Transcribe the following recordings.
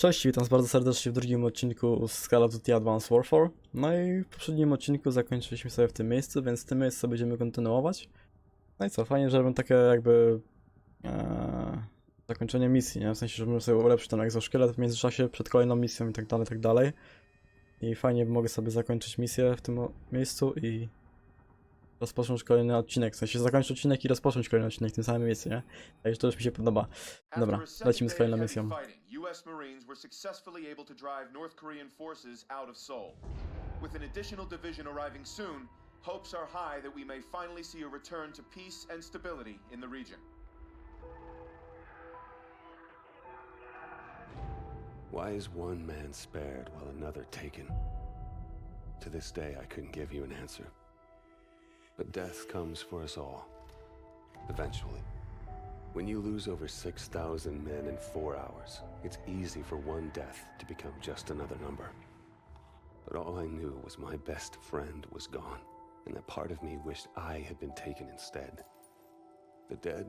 Cześć, witam bardzo serdecznie w drugim odcinku z Call of Duty Advanced Warfare. No i w poprzednim odcinku zakończyliśmy sobie w tym miejscu, więc w tym miejscu będziemy kontynuować. No i co, fajnie, że robią takie jakby e, zakończenie misji, nie? W sensie, że możemy sobie ulepszyć ten egzoszkielet w międzyczasie przed kolejną misją i tak dalej, tak dalej. I fajnie mogę sobie zakończyć misję w tym miejscu i rozpocząć kolejny odcinek. W sensie zakończyć odcinek i rozpocząć kolejny odcinek w tym samym miejscu, nie? Także to już mi się podoba. Dobra, After a seven lecimy z day kolejną misją. U.S. Marines were successfully able to drive North Korean forces out of Seoul. With an additional division arriving soon, hopes are high that we may finally see a return to peace and stability in the region. Why is one man spared while another taken? To this day, I couldn't give you an answer. But death comes for us all. Eventually. When you lose over 6,000 men in four hours, it's easy for one death to become just another number. But all I knew was my best friend was gone, and that part of me wished I had been taken instead. The dead,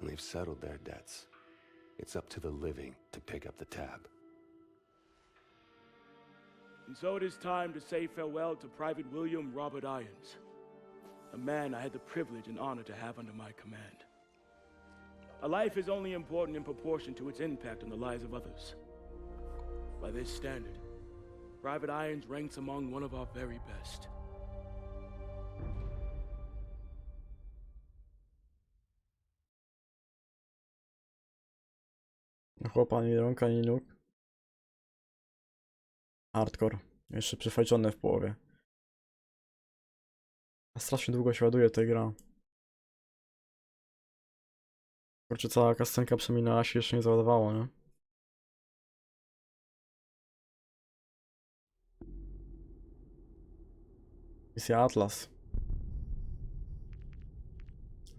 and they've settled their debts. It's up to the living to pick up the tab. And so it is time to say farewell to Private William Robert Irons, a man I had the privilege and honor to have under my command. A life is only important in proportion to its impact on the lives of others. By this standard, Private Irons ranks among one of our very best. Chłopa, ani rąk, ani nóg. Hardcore. Jeszcze przyfajczone w połowie. Strasznie długo się ładuje ta gra. Kurczę, cała kastenka przeminęła się jeszcze nie załadowało, nie? Misja Atlas.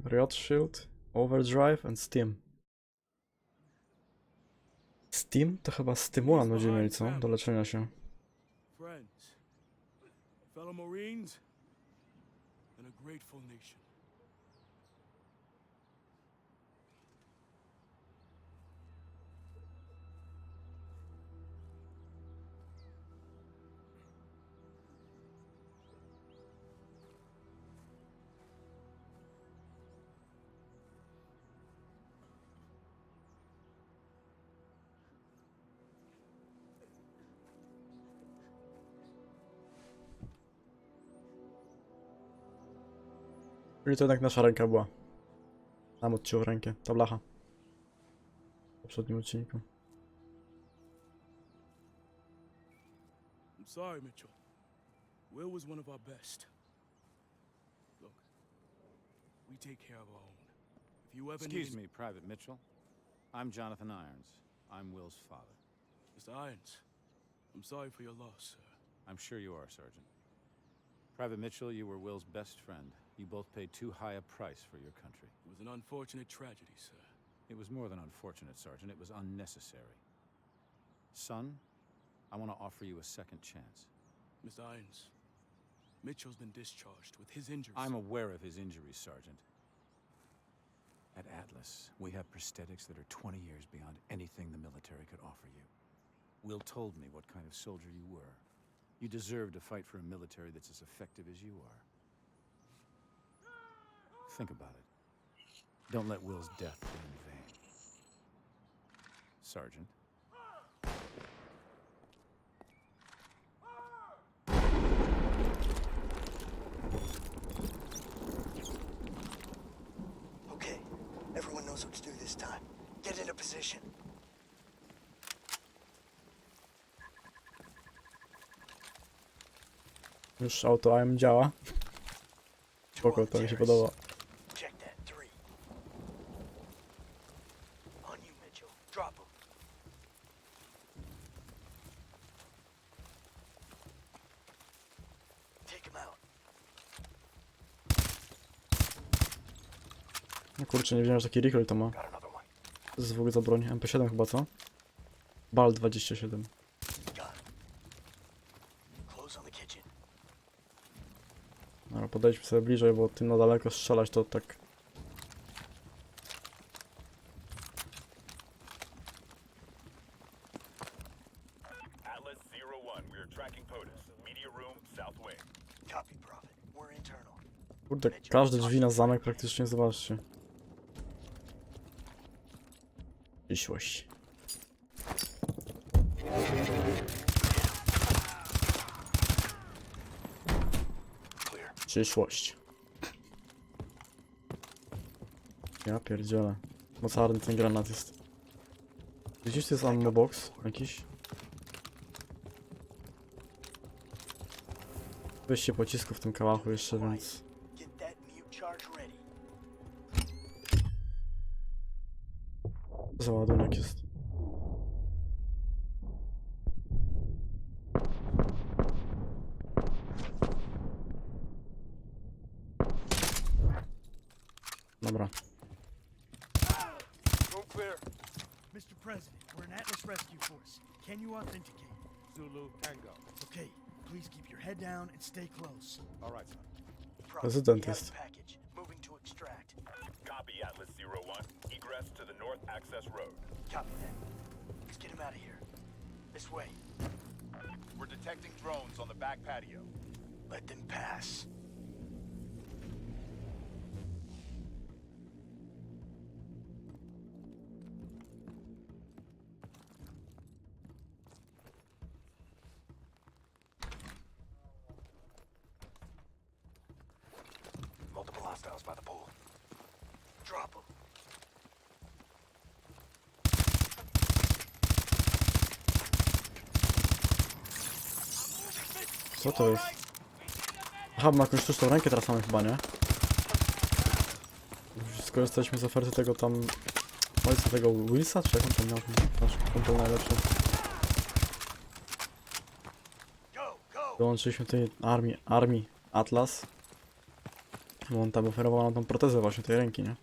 Riot Shield, Overdrive and Steam. Steam? To chyba stymulant będziemy mieli, co? Do leczenia się. Friends, fellow Marines, grateful nation. Czyli to jednak nasza ręka była. Tam odciął rękę, ta blacha. W poprzednim odcinku. I'm sorry, Mitchell. Will was one of our best. Look, we take care of our own. If you ever Excuse need me, Private Mitchell. I'm Jonathan Irons. I'm Will's father. Mr. Irons, I'm sorry for your loss, sir. I'm sure you are, Sergeant. Private Mitchell, you were Will's best friend. You both paid too high a price for your country. It was an unfortunate tragedy, sir. It was more than unfortunate, Sergeant. It was unnecessary. Son, I want to offer you a second chance. Mr. Irons, Mitchell's been discharged with his injuries. I'm aware of his injuries, Sergeant. At Atlas, we have prosthetics that are 20 years beyond anything the military could offer you. Will told me what kind of soldier you were. You deserve to fight for a military that's as effective as you are. Think about it. Don't let Will's death be in vain. Sergeant. Okay, everyone knows what to do this time. Get into position. Już auto AM działa. Two Spoko, on the to mi się podoba. Kurczę, nie wiedziałem, że taki recoil to ma. Ogóle za broń. MP7 chyba, co? BAL 27. Got him. Close on the kitchen. Dobra, podejdźmy sobie bliżej, bo tym na daleko strzelać to tak. Kurde, każde drzwi na zamek praktycznie, zobaczcie. Przyszłość. Przyszłość. Ja pierdzielę. Mocarny ten granat jest. Gdzieś to jest ammo box jakiś? Weźcie pocisku w tym kałachu jeszcze, więc... Co za ładunek jest? Dobra. Mr. President, we're an Atlas Rescue Force. Can you authenticate? Zulu Tango. Okay, please keep your head down and stay close. All right, son. Prophet, Prezydent we have a package. Moving to extract. Copy Atlas Zero One. Egress to the north access road. Copy that. Let's get him out of here. This way. We're detecting drones on the back patio. Let them pass. Co to jest? Aha, ma jakąś sztuczną rękę teraz mamy chyba, nie? Skorzystaliśmy z oferty tego tam... Ojca tego Wilsa, czy jak on tam miał? Nasz kumpel najlepszy. Dołączyliśmy tej armii, armii Atlas. Bo on tam oferował nam tą protezę właśnie tej ręki, nie?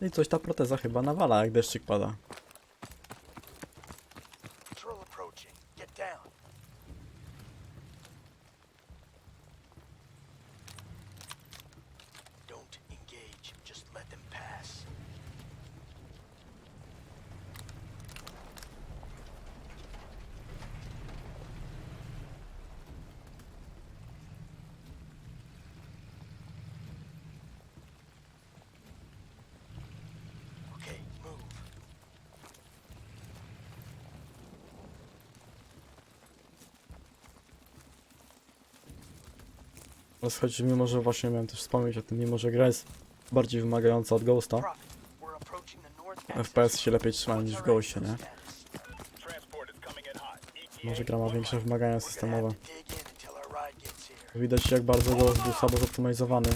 No I coś ta proteza chyba nawala, jak deszczyk pada. Patrol approaching. Get down. Don't engage. Just let them pass. Okay, move. Słuchajcie, mimo że właśnie miałem też wspomnieć o tym, mimo że gra jest bardziej wymagająca od Ghosta, FPS się lepiej trzyma niż w Ghostie, nie? Może gra ma większe wymagania systemowe. Widać jak bardzo Ghost był słabo zoptymalizowany.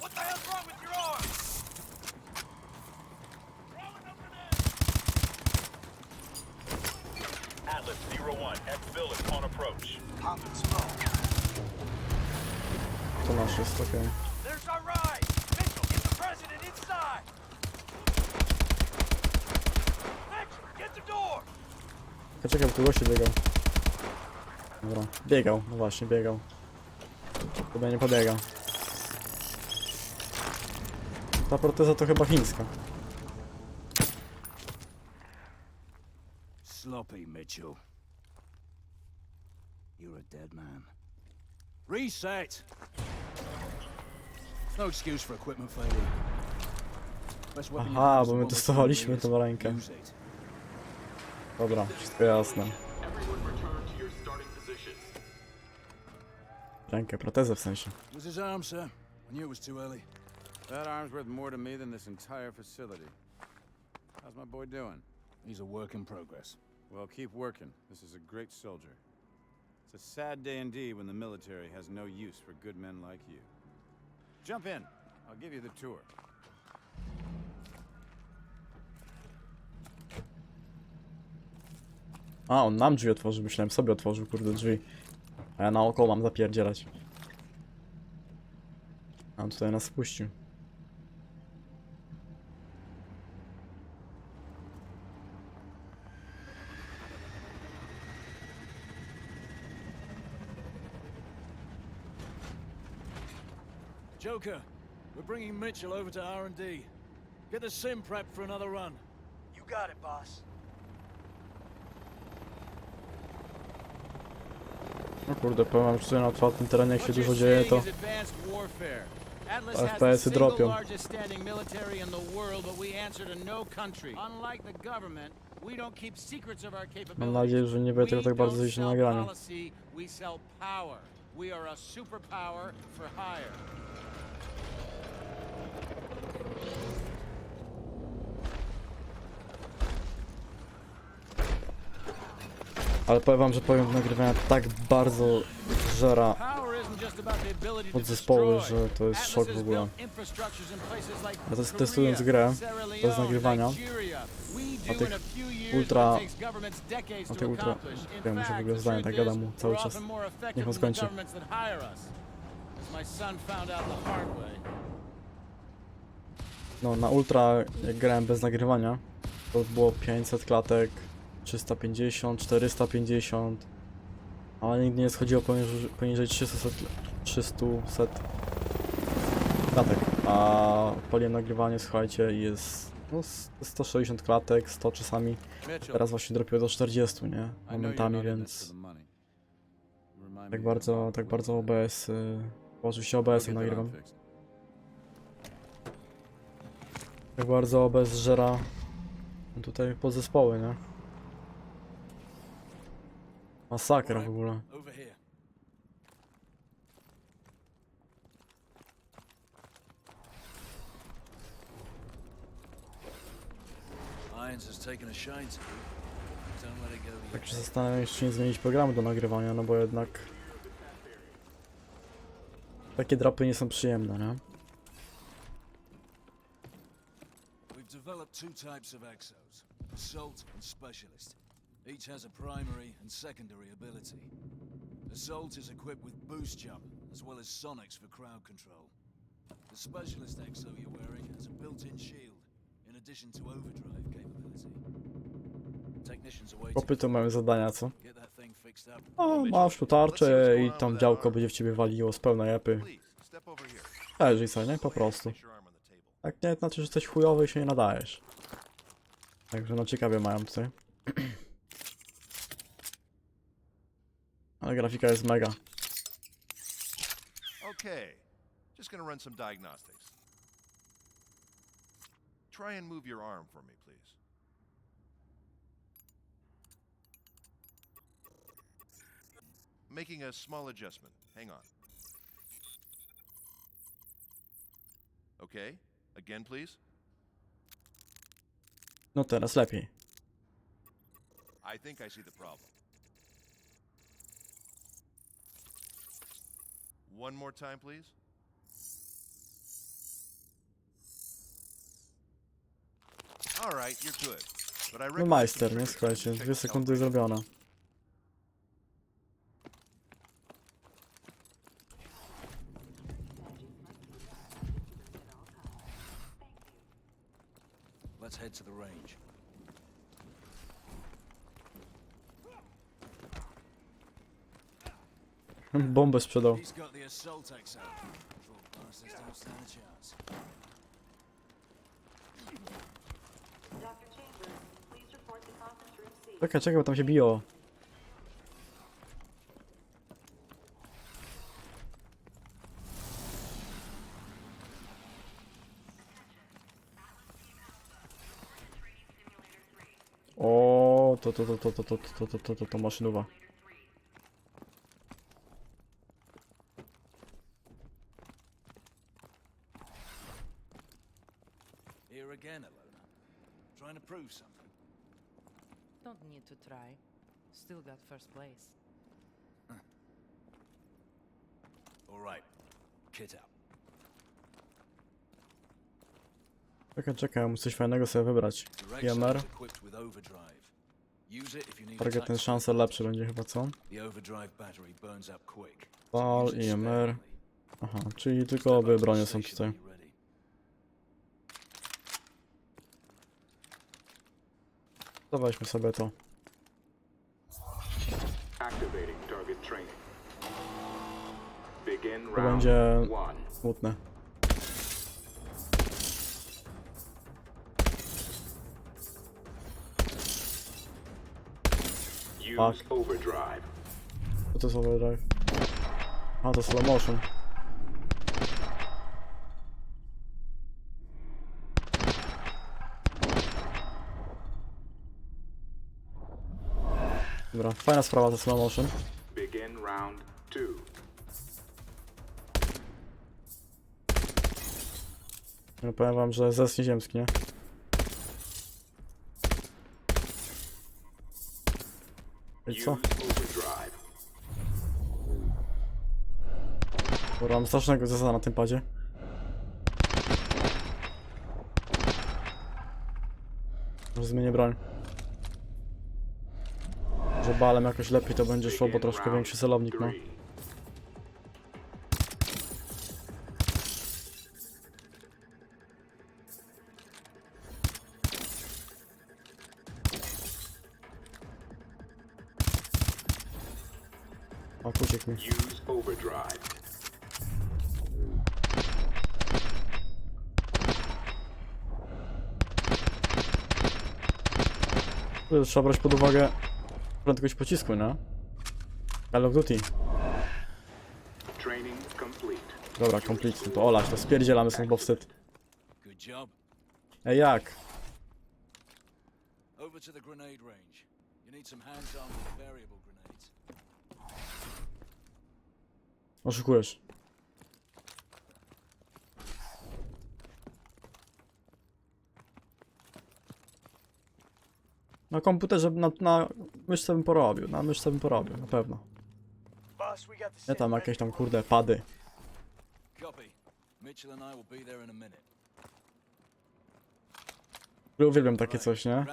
What the hell's wrong with your arm? Atlas Zero One. Exfil is on approach. Popping smoke. To nasz jest, okej. There's our ride. Mitchell, get the president inside. Mitchell, get the door. Ja czekaj, bo tu goście biegał. Dobra, biegał, no właśnie, biegał. Chyba nie pobiegał. Ta proteza to chyba chińska. Sloppy, Mitchell. You're a dead man. Reset! No excuse for equipment failure. Aha, bo my testowaliśmy tą rękę. Ears. Use it. Dobra, wszystko jasne. Rękę, protezę w sensie. Was his arm, sir? I knew it was too early. That arm's worth more to me than this entire facility. How's my boy doing? He's a work in progress. Well, keep working. This is a great soldier. It's a sad day indeed when the military has no use for good men like you. Jump in. I'll give you the tour. A, on nam drzwi otworzył, myślałem sobie otworzył, kurde, drzwi. A ja naokoło mam zapierdzielać. A on tutaj nas wpuścił. Joker, we're bringing Mitchell over to R&D. Get the sim prepped for another run. You got it, boss. No kurde, powiem wam, że na otwartym terenie jak się dużo dzieje, to FPS-y dropią. Mam nadzieję, że nie będzie tego tak bardzo zjeść na nagraniu. Ale powiem wam, że poziom nagrywania tak bardzo żera od zespołu, że to jest szok w ogóle. Ja też testując grę bez nagrywania na tych ultra... na tych ultra... Ja muszę w ogóle zdanie tak gadam mu cały czas. Niech on skończy. No, na ultra jak grałem bez nagrywania to było 500 klatek, 350, 450, ale nigdy nie schodziło poniżej, poniżej 300, 300 klatek, a paliłem nagrywanie, słuchajcie, jest no, s- 160 klatek, 100 czasami, teraz właśnie dropiło do 40, nie, momentami, więc the money. Remind tak bardzo, tak bardzo OBS, y, bo oczywiście OBS-em nagrywam. Jak bardzo OBS żera tutaj podzespoły, nie? Masakra w ogóle. Over here. Irons has taken a shine to you. Don't let it go to your Tak się zastanawiam czy nie zmienić programu do nagrywania, no bo jednak... Takie drapy nie są przyjemne, nie? We've developed two types of exos, Assault and Specialist. Each has a primary and secondary ability. Assault is equipped with boost jump, as well as sonics for crowd control. The Specialist exo you're wearing has a built-in shield, in addition to overdrive capability. Technicians are waiting. To mają zadania, co? Get that thing fixed up. O, masz tu tarczę i tam działko będzie w ciebie waliło z pełnej epy. Leżyj sobie, nie? Po prostu. Tak nie, znaczy, że jesteś chujowy i się nie nadajesz. Także no ciekawie mają tutaj. Ale grafika jest mega. Okay, just gonna run some diagnostics. Try and move your arm for me, please. Making a small adjustment. Hang on. Okay, again, please. No teraz lepiej. I think I see the problem. One more time, please. All right, you're good. But I No recommend majster, nie? Słuchajcie, dwie sekundy zrobione. Room C. Czekaj, czekaj, bo tam się biło. O, to to to to to to to to to to to maszynowa. first place. All right. Kit out. Czekaj, czekaj, muszę coś fajnego sobie wybrać. Jammer. Target ten szansa lepszy będzie chyba, co? Pal, IMR. Aha, czyli tylko obie bronie są tutaj. Dawajmy sobie to. To będzie smutne. fuck? Co to jest overdrive? A, to slow motion. Dobra, fajna sprawa to slow motion. Begin round two. No powiem wam, że zes nieziemski, nie? I co? Dobra, mam strasznego zesa na tym padzie. Może zmienię broń. Że balem jakoś lepiej to będzie szło, bo troszkę większy celownik ma. O, mi. Use overdrive. Trzeba brać pod uwagę prędkość pocisku, nie? Call of Duty. Training complete. Dobra, complete. No to olać, to spierdzielamy wstyd. Good job. Ej, jak? Over to the grenade range. You need some hands-on with variable grenades. Oszukujesz. Na komputerze, na, na myszce bym porobił, na myszce bym porobił, na pewno. Nie tam jakieś tam kurde pady. Uwielbiam takie coś, nie?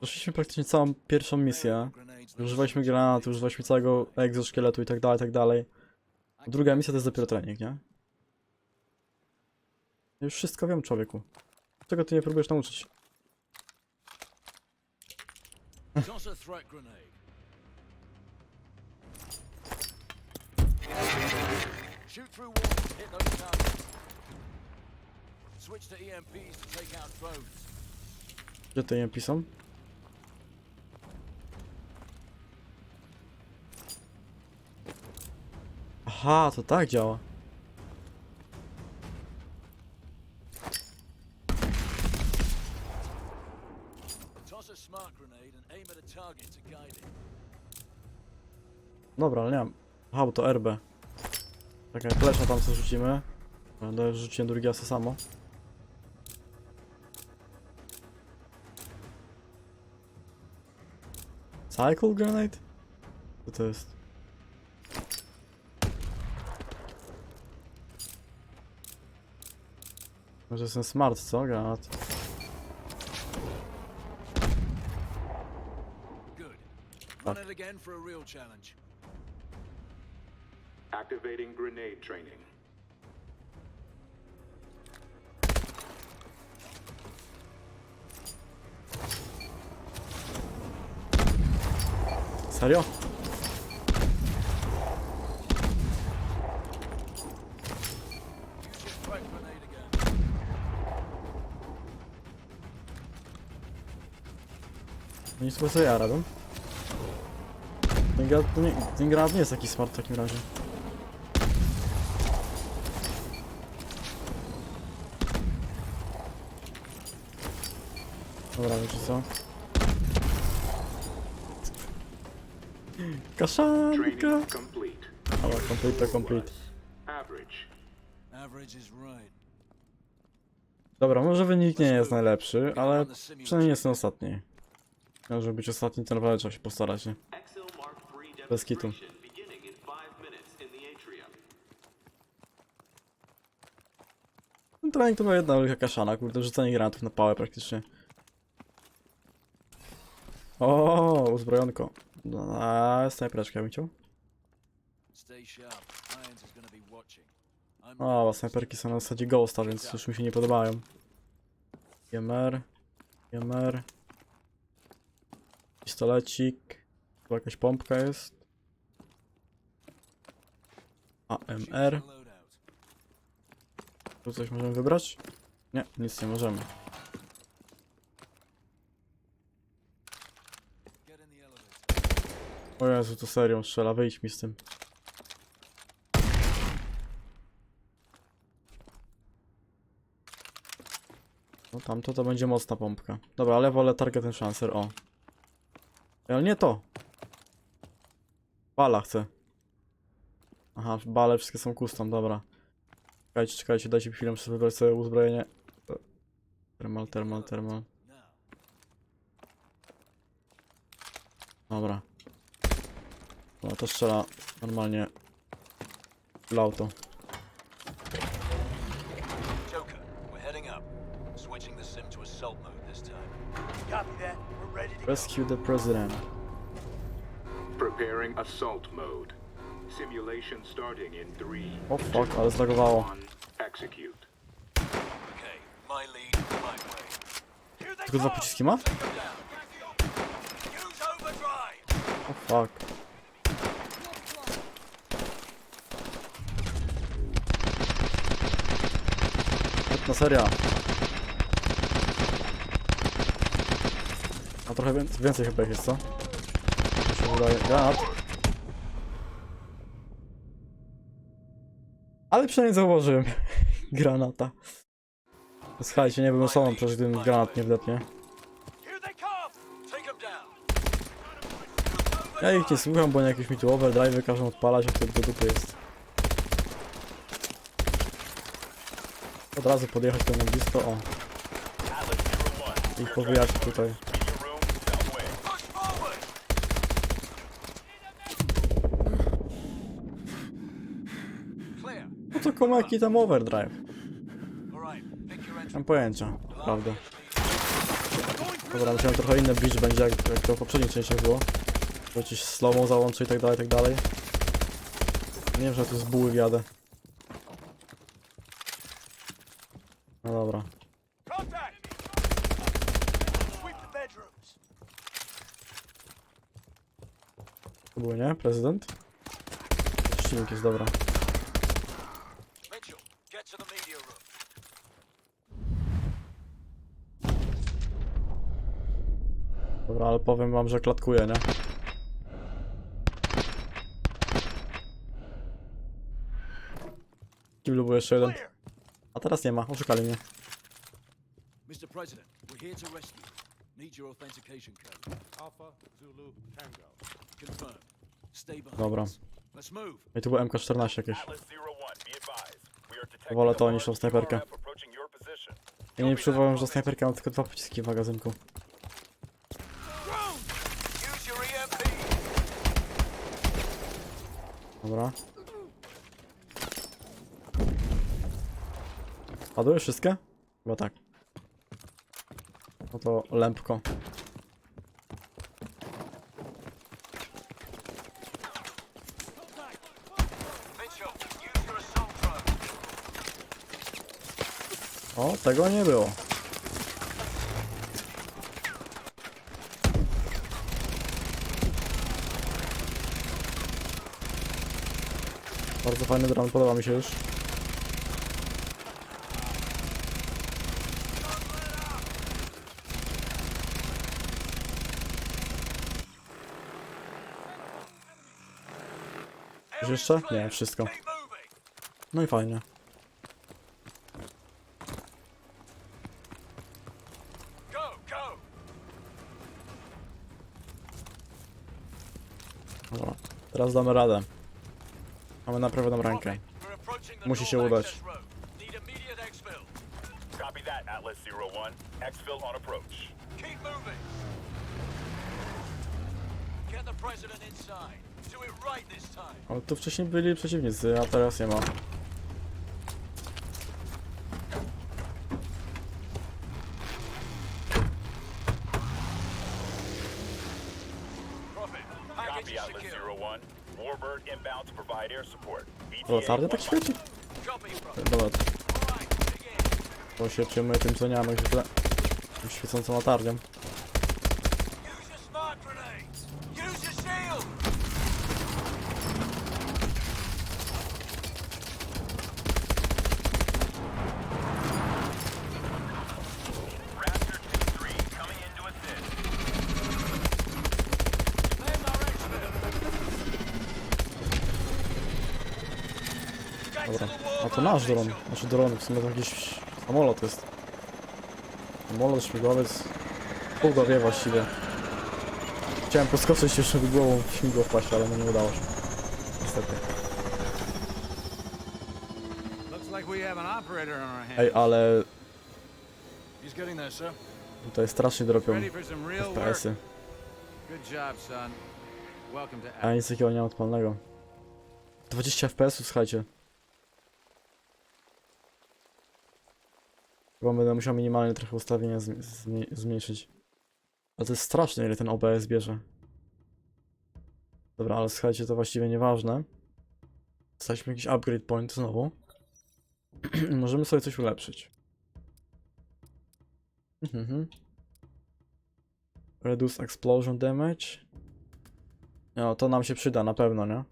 Przeszliśmy praktycznie całą pierwszą misję. Używaliśmy granatu, używaliśmy całego egzoszkieletu i tak dalej, tak dalej. Druga misja to jest dopiero trening, nie? Już wszystko wiem, człowieku. Czego ty nie próbujesz nauczyć? Shoot to. Gdzie te EMP są? Aha, to tak działa. Dobra, ale nie mam. Aha, bo to RB. Czekaj, flesza tam sobie rzucimy. Będę rzuciłem drugi raz to samo. Cycle grenade? Co to jest? Może jestem smart, co? Granat. Good. Run it again for a real challenge. Activating grenade training. Serio? No i chyba co ja robię. Ten, nie, ten granat nie jest taki smart w takim razie. Dobra, wiecie co? Kaszanka! Training complete. Dobra, complete to complete. Dobra, może wynik nie jest najlepszy, ale przynajmniej nie jest ten ostatni. Miał, żeby być ostatni, to naprawdę trzeba się postarać, nie? Bez kitu. Ten trening to była jedna wielka kaszana, kurde, rzucanie granatów na pałę praktycznie. O, uzbrojonko. A, snajpereczkę bym chciał. O, snajperki są na zasadzie ghosta, więc już mi się nie podobają. GMR. GMR. Pistolecik. Tu jakaś pompka jest. AMR. Tu coś możemy wybrać? Nie, nic nie możemy. O Jezu, to serio strzela, wyjdź mi z tym. No tamto to będzie mocna pompka. Dobra, ale wolę target enhancer, o. Ale nie to. Bala chcę. Aha, bale wszystkie są custom, dobra. Czekajcie, czekajcie, dajcie chwilę, muszę wybrać sobie uzbrojenie. Thermal, thermal, thermal. Dobra. No to strzela normalnie w auto. Joker, we're heading up. Switching the sim to assault mode this time. Copy that. We're ready to Rescue the president. Preparing assault mode. Simulation starting in three. O fuck, ale zlagowało. Execute. Okay, my lead, my way. Tylko dwa pociski ma? O fuck. Świetna seria. Trochę więcej, więcej chyba jest, co? Się wydaje. Granat. Ale przynajmniej zauważyłem granata. Słuchajcie, nie byłem sobą, przecież gdybym granat nie wdepnie. Ja ich nie słucham, bo oni jakieś mi tu overdrive każą odpalać, a to do dupy jest. Od razu podjechać na blisko, o. I powyjać tutaj. To komu jaki tam overdrive? Mam pojęcia, prawda. Dobra, myślałem trochę inny beach będzie jak, jak to w poprzednich częściach było. Że ci slow załączy i tak dalej, i tak dalej. Nie wiem, że tu z buły wjadę. No dobra. To był, nie? Prezydent? Silnik jest dobra. Mitchell, get to the media room. Dobra, ale powiem wam, że klatkuje, nie? Kiblu był jeszcze jeden. A teraz nie ma, oszukali mnie. Mr. President, we're here to rescue. Need your authentication code. Alpha Zulu Tango. Confirmed. Stay behind Dobra. Let's move. I tu było MK14 jakieś. Wolę to niż tą snajperkę. Ja nie przywołałem, że snajperka ma tylko dwa pociski w magazynku. Dobra. Padły wszystkie? Chyba tak. No to lępko. O, tego nie było. Bardzo fajny dron, podoba mi się już. Coś jeszcze? Nie, wszystko. No i fajnie. Dobra, teraz damy radę. Mamy rękę. We're approaching the Musi się udać. Copy that, Atlas Zero One. Exfil on approach. Keep moving. Get the president inside. Do it right this time. Ale tu wcześniej byli przeciwnicy, a teraz nie ma. O, latarnia tak świeci? Dobra, bo się przyjmuję tym co nie mamy źle. Świecącą latarnią. Use your smart grenades. Use your shield. Raptor 2-3 coming in to assist. There's our exfil. to nasz dron. Znaczy dron, w sumie to jakiś samolot jest. Samolot, śmigłowiec. Pół wie właściwie. Chciałem poskoczyć jeszcze głową w śmigło wpaść, ale no nie udało się. Niestety. Ej, ale tutaj strasznie dropią. FPS-y. A nic takiego nie mam odpalnego. 20 FPS-ów, słuchajcie. Chyba będę musiał minimalnie trochę ustawienia zmniejszyć. Ale to jest straszne, ile ten OBS bierze. Dobra, ale słuchajcie, to właściwie nieważne. Dostaliśmy jakiś upgrade point znowu. Możemy sobie coś ulepszyć. Mhm. Reduce explosion damage. No, to nam się przyda na pewno, nie?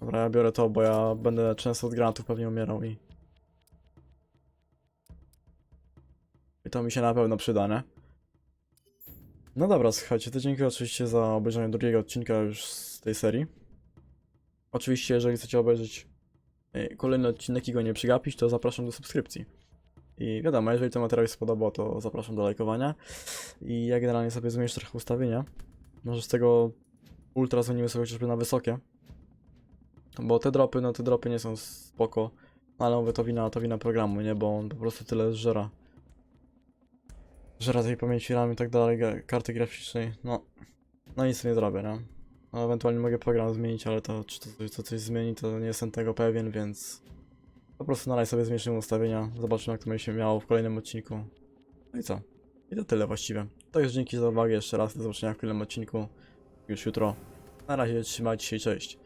Dobra, ja biorę to, bo ja będę często od granatów pewnie umierał i... I to mi się na pewno przyda, nie? No dobra, słuchajcie, to dziękuję oczywiście za obejrzenie drugiego odcinka już z tej serii. Oczywiście, jeżeli chcecie obejrzeć e, kolejny odcinek i go nie przegapić, to zapraszam do subskrypcji. I wiadomo, jeżeli ten materiał się spodobał, to zapraszam do lajkowania. I ja generalnie sobie zmienię trochę ustawienia. Może z tego ultra zmienimy sobie chociażby na wysokie. Bo te dropy, no te dropy nie są spoko. No ale mówię, to wina, to wina programu, nie? Bo on po prostu tyle żera. Żera tej pamięci RAM i tak dalej, karty graficznej, no. No nic nie zrobię, nie? No, ewentualnie mogę program zmienić, ale to czy to, to coś zmieni, to nie jestem tego pewien, więc... Po prostu na sobie zmniejszymy ustawienia, zobaczymy jak to będzie się miało w kolejnym odcinku. No i co? I to tyle właściwie. To już dzięki za uwagę jeszcze raz, do zobaczenia w kolejnym odcinku już jutro. Na razie trzymajcie się i cześć.